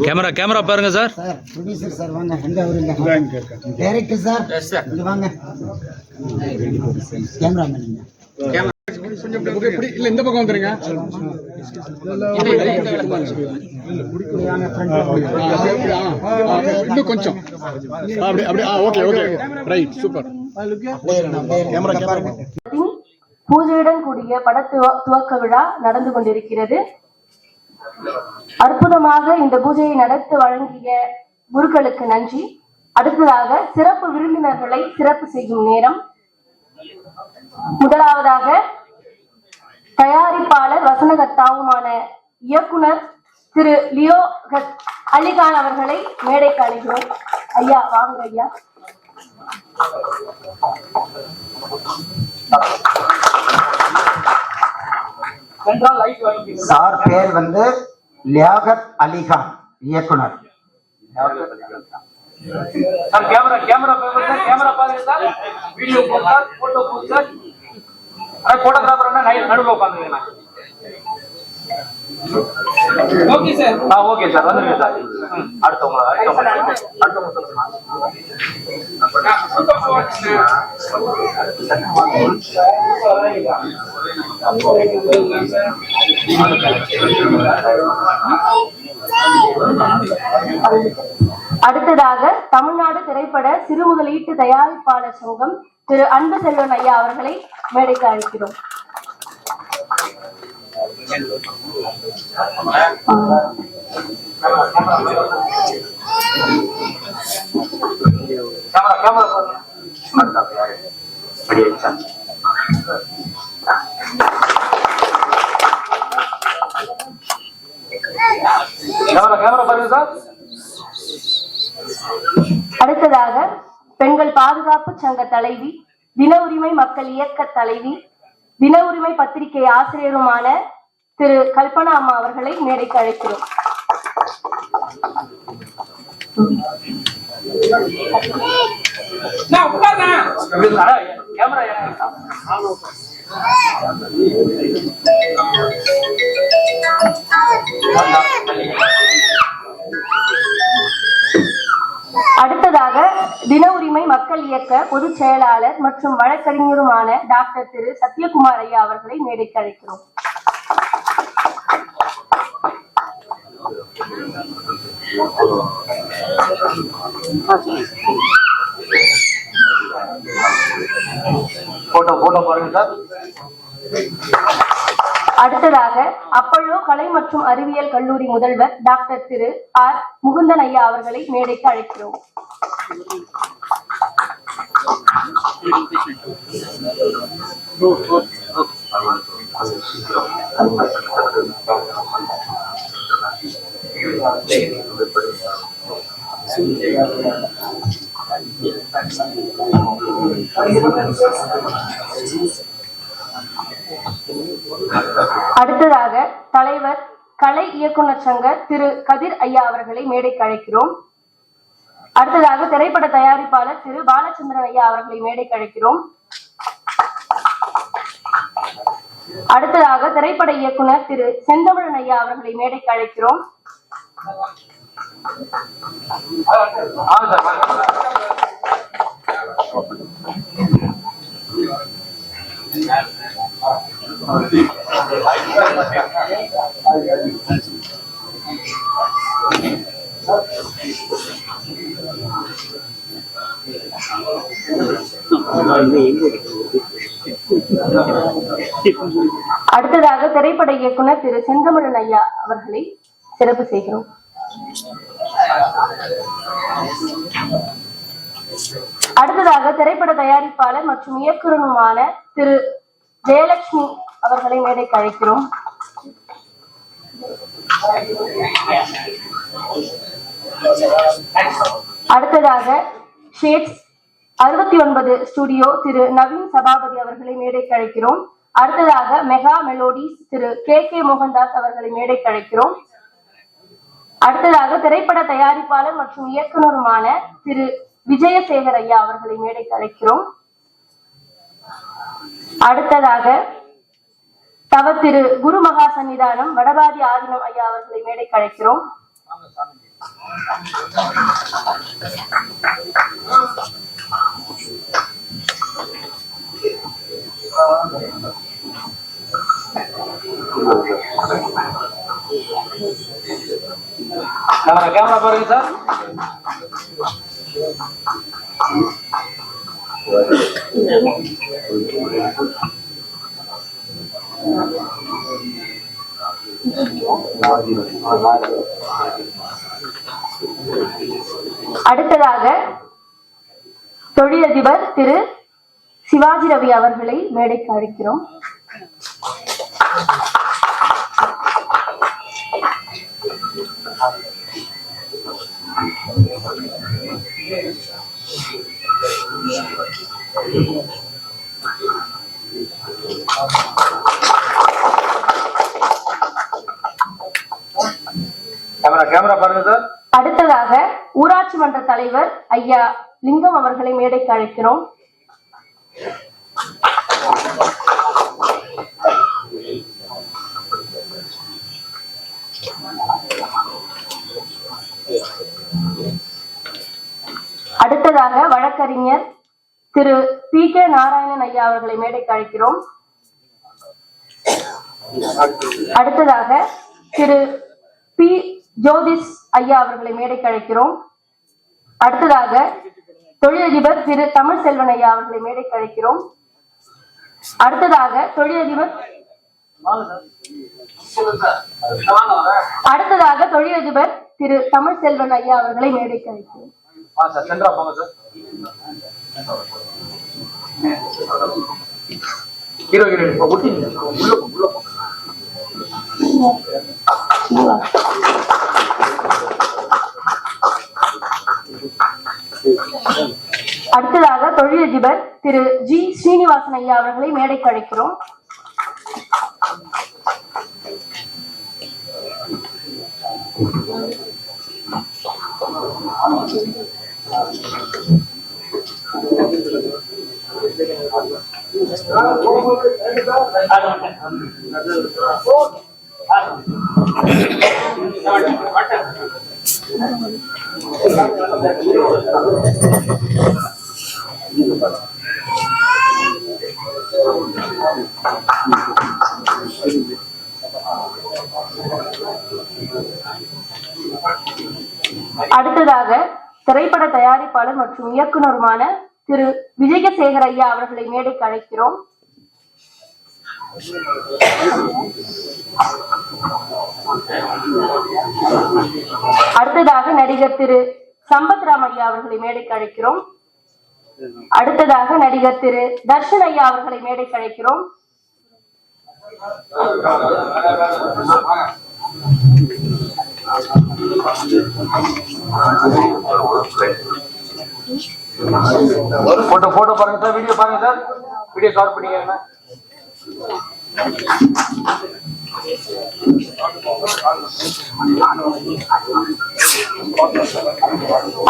Camera camera பாருங்க sir. Sir producer sir வாங்க. அவர் இல்ல டைரக்டர் சார் இங்க வாங்க கேமராமேன் இங்க இல்ல இந்த பக்கம் வந்துருங்க இன்னும் கொஞ்சம் அப்படி அப்படி ஆ okay okay right super. Camera, பூஜையுடன் கூடிய பட துவ- துவக்க விழா நடந்து கொண்டிருக்கிறது. அற்புதமாக இந்த பூஜையை நடத்தி வழங்கிய குருக்களுக்கு நன்றி. அடுத்ததாக சிறப்பு விருந்தினர்களை சிறப்பு செய்யும் நேரம். முதலாவதாக தயாரிப்பாளர் வசனகர்த்தாவுமான இயக்குனர் திரு லியோ கத்- அலிகான் அவர்களை மேடைக்கு அழைகிறோம் ஐயா வாங்க ஐயா. சார் பேர் வந்து லியாகத் அலிகான் இயக்குனர். Sir camera camera sir camera பாருங்க சார் வீடியோ போட் சார் போட்டோ போட் சார். அதான் போட்டோகிராஃபர் நைட் நடுவில் உட்காந்துங்க ஓகே சார். ஆ ஓகே சார் வந்துருங்க சார். அடுத்தவங்க அடுத்தவங்க. அடுத்தவங்க சொல்லுங்க. அடுத்ததாக தமிழ்நாடு திரைப்பட சிறு முதலீட்டு தயாரிப்பாளர் சங்கம் திரு அன்பு செல்வன் ஐயா அவர்களை மேடைக்கு அழைக்கிறோம். கேமரா கேமரா அடுத்ததாக பெண்கள் பாதுகாப்பு சங்க தலைவி தின உரிமை மக்கள் இயக்க தலைவி தின உரிமை பத்திரிகை ஆசிரியருமான திரு கல்பனா அம்மா அவர்களை மேடைக்கு அழைக்கிறோம். கேமரா அடுத்ததாக தின உரிமை மக்கள் இயக்க பொதுச் செயலாளர் மற்றும் வழக்கறிஞருமான டாக்டர் திரு சத்யகுமார் ஐயா அவர்களை மேடைக்கு அழைக்கிறோம். போட்டோ போட்டோ பாருங்க சார். அடுத்ததாக அப்பல்லோ கலை மற்றும் அறிவியல் கல்லூரி முதல்வர் டாக்டர் திரு ஆர் முகுந்தன் ஐயா அவர்களை மேடைக்கு அழைக்கிறோம். அடுத்ததாக தலைவர் கலை இயக்குனர் சங்க திரு கதிர் ஐயா அவர்களை மேடைக்கு அழைக்கிறோம் அடுத்ததாக திரைப்பட தயாரிப்பாளர் திரு பாலச்சந்திரன் ஐயா அவர்களை மேடைக்கு அழைக்கிறோம் அடுத்ததாக திரைப்பட இயக்குனர் திரு செந்தமிழன் ஐயா அவர்களை மேடைக்கு அழைக்கிறோம் Thank you. அடுத்ததாக திரைப்பட இயக்குனர் திரு செந்தமிழன் ஐயா அவர்களை சிறப்பு செய்கிறோம். அடுத்ததாக திரைப்பட தயாரிப்பாளர் மற்றும் இயக்குனருமான திரு ஜெயலட்சுமி அவர்களை மேடைக்கு அழைக்கிறோம் அடுத்ததாக ஷேட்ஸ் அறுபத்தி ஒன்பது ஸ்டுடியோ திரு நவீன் சபாபதி அவர்களை மேடைக்கு அழைக்கிறோம் அடுத்ததாக மெகா மெலோடிஸ் திரு கே கே மோகன்தாஸ் அவர்களை மேடைக்கு அழைக்கிறோம் அடுத்ததாக திரைப்பட தயாரிப்பாளர் மற்றும் இயக்குனருமான திரு விஜயசேகர் ஐயா அவர்களை மேடைக்கு அழைக்கிறோம் அடுத்ததாக தவ திரு குரு மகா சன்னிதானம் வடபாதி ஆதினம் ஐயா அவர்களை மேடை கழைக்கிறோம் கேமரா பாருங்க சார். அடுத்ததாக தொழிலதிபர் திரு சிவாஜி ரவி அவர்களை மேடைக்கு அழைக்கிறோம். தலைவர் ஐயா லிங்கம் அவர்களை மேடைக்கு அழைக்கிறோம். அடுத்ததாக வழக்கறிஞர் திரு பி கே நாராயணன் ஐயா அவர்களை மேடைக்கு அழைக்கிறோம். அடுத்ததாக திரு பி ஜோதிஷ் ஐயா அவர்களை மேடைக்கு அழைக்கிறோம். அடுத்ததாக தொழிலதிபர் திரு தமிழ் செல்வனையா அவர்களை மேடை கழிக்கிறோம் அடுத்ததாக தொழிலதிபர் அடுத்ததாக தொழிலதிபர் திரு தமிழ் செல்வன் ஐயா அவர்களை மேடை கழிக்கிறோம் உள்ள சார் சென்டரா போங்க சார் ஹீரோ ஹீரோயின் இப்போ ஒட்டிங்க உள்ள போ உள்ள போ அடுத்ததாக தொழிலதிபர் திரு ஜி ஸ்ரீனிவாசன் ஐயா அவர்களை மேடைக்கு அழைக்கிறோம். அடுத்ததாக திரைப்பட தயாரிப்பாளர் மற்றும் இயக்குனருமான திரு. விஜயசேகர் ஐயா அவர்களை மேடைக்கு அழைக்கிறோம். அடுத்ததாக நடிகர் திரு. சம்பத் ராம் ஐயா அவர்களை மேடைக்கு அழைக்கிறோம். அடுத்ததாக நடிகர் திரு தர்ஷன் ஐயா அவர்களை மேடைக்கு அழைக்கிறோம் போட்டோ போட்டோ பாருங்க சார் வீடியோ பாருங்க சார் வீடியோ கவர் பண்ணிக்கிறேன்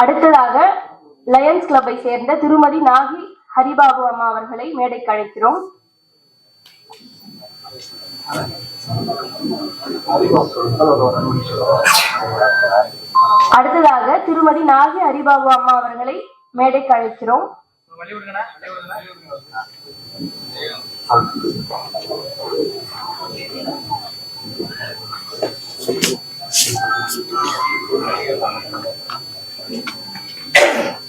அடுத்ததாக லயன்ஸ் கிளப்பை சேர்ந்த திருமதி நாகி ஹரிபாபு அம்மா அவர்களை மேடைக்கு அழைக்கிறோம் அடுத்ததாக திருமதி நாகி ஹரிபாபு அம்மா அவர்களை மேடைக்கு அழைக்கிறோம் Thank you.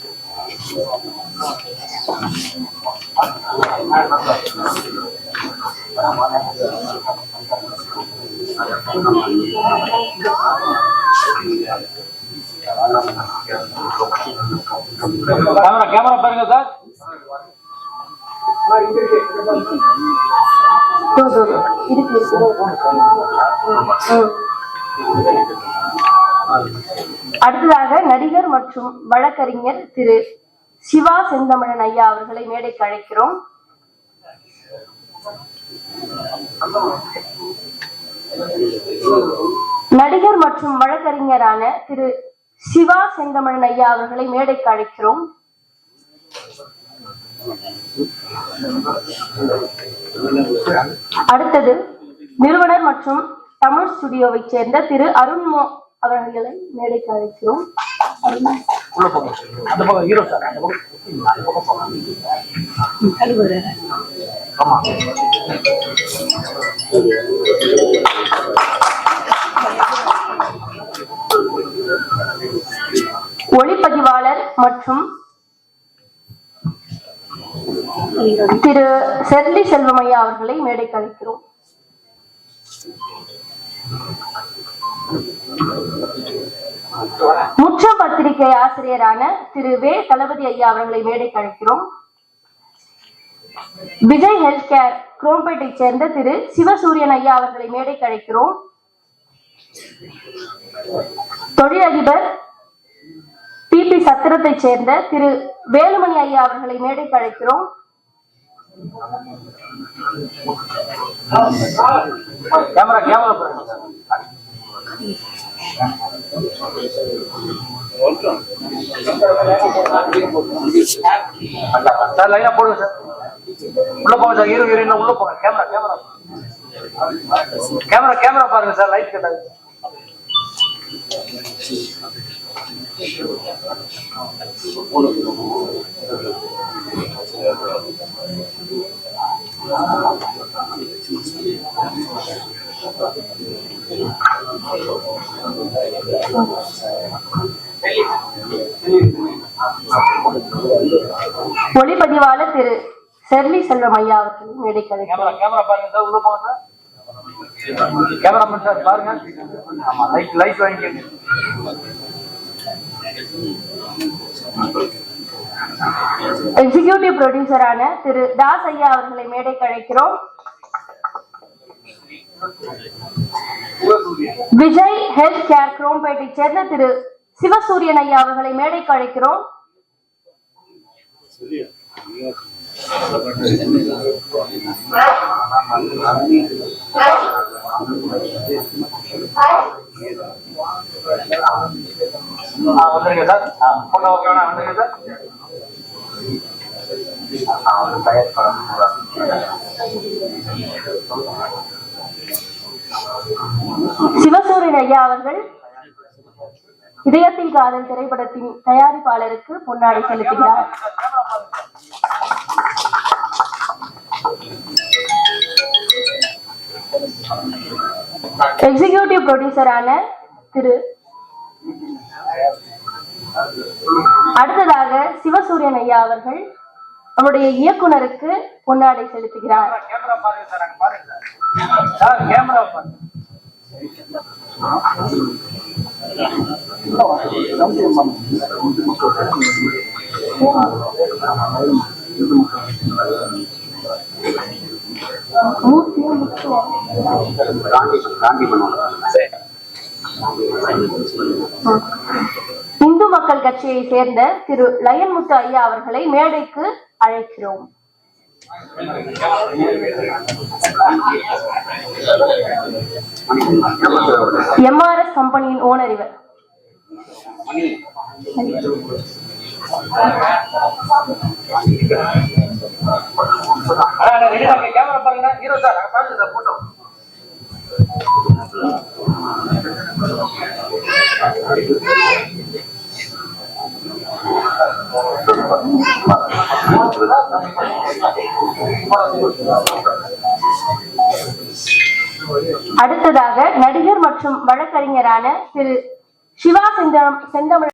கேமரா கேமரா பாருங்க சார் அடுத்ததாக நடிகர் மற்றும் வழக்கறிஞர் திரு சிவா செந்தமிழன் ஐயா அவர்களை மேடைக்கு அழைக்கிறோம். நடிகர் மற்றும் வழக்கறிஞரான திரு சிவா செந்தமிழன் ஐயா அவர்களை மேடைக்கு அழைக்கிறோம். அடுத்தது நிறுவனர் மற்றும் தமிழ் ஸ்டுடியோவை சேர்ந்த திரு அருண்மோ அவர்களை மேடைக்கு அழைக்கிறோம். உள்ள போங்க அந்த பக்கம் ஹீரோ சார் அந்த பக்கம் அந்த பக்கம் போங்க ஆமா. ஒளிப்பதிவாளர் மற்றும் திரு செர்லி செல்வமையா அவர்களை மேடைக்கு அழைக்கிறோம். முற்ற பத்திரிகை ஆசிரியரான திரு வே தளபதி ஐயா அவர்களை மேடைக்கு அழைக்கிறோம். விஜய் ஹெல்த் கேர் குரோம்பேட்டை சேர்ந்த திரு சிவசூரியன் ஐயா அவர்களை மேடைக்கு அழைக்கிறோம். தொழிலதிபர் பிபி சத்திரத்தைச் சேர்ந்த திரு வேலுமணி ஐயா அவர்களை மேடைக்கு அழைக்கிறோம். கேமரா கேமரா சார் லைனா போடுங்க சார் உள்ள போங்க சார் ஹீரோ ஹீரோயின் உள்ள போங்க கேமரா கேமரா கேமரா கேமரா பாருங்க சார் லைட் கட்டாது ஒளிப்பதிவாளர் திரு செர்லி செல்வம் ஐயா அவர்களை மேடைக்கு அழைக்கிறோம் கேமரா கேமரா பாருங்க சார் உள்ள போங்க சார். கேமராமேன் சார் பாருங்க. ஆமா லைட் லைட் வாங்கிக்கங்க. எக்ஸிகியூட்டிவ் ப்ரொடியூசரான திரு தாஸ் ஐயா அவர்களை மேடைக்கு அழைக்கிறோம் விஜய் ஹெல்த் கேர் குரோம்பேட்டை சேர்ந்த திரு சிவசூரியன் ஐயா அவர்களை மேடைக்கு அழைக்கிறோம். வந்துருங்க சார் ஆ, போட்டோ ஓகே வந்துருங்க சார் ஆ, தயார் பண்ண சிவசூரியன் ஐயா அவர்கள் இதயத்தில் காதல் திரைப்படத்தின் தயாரிப்பாளருக்கு பொன்னாடை செலுத்துகிறார். எக்ஸிகியூட்டிவ் ப்ரொடியூசரான திரு அடுத்ததாக சிவசூரியன் ஐயா அவர்கள் நம்முடைய இயக்குனருக்கு பொன்னாடை செலுத்துகிறார். இந்து மக்கள் கட்சியை சேர்ந்த திரு லயன்முத்து ஐயா அவர்களை மேடைக்கு அழைக்கிறோம். எம்ஆர்எஸ் கம்பெனியின் ஓனர் இவர். கேமரா பாருங்க ஹீரோ சார் அங்க பாருங்க சார் போட்டோ அடுத்ததாக நடிகர் மற்றும் வழக்கறிஞரான திரு சிவா செந்தமிழ்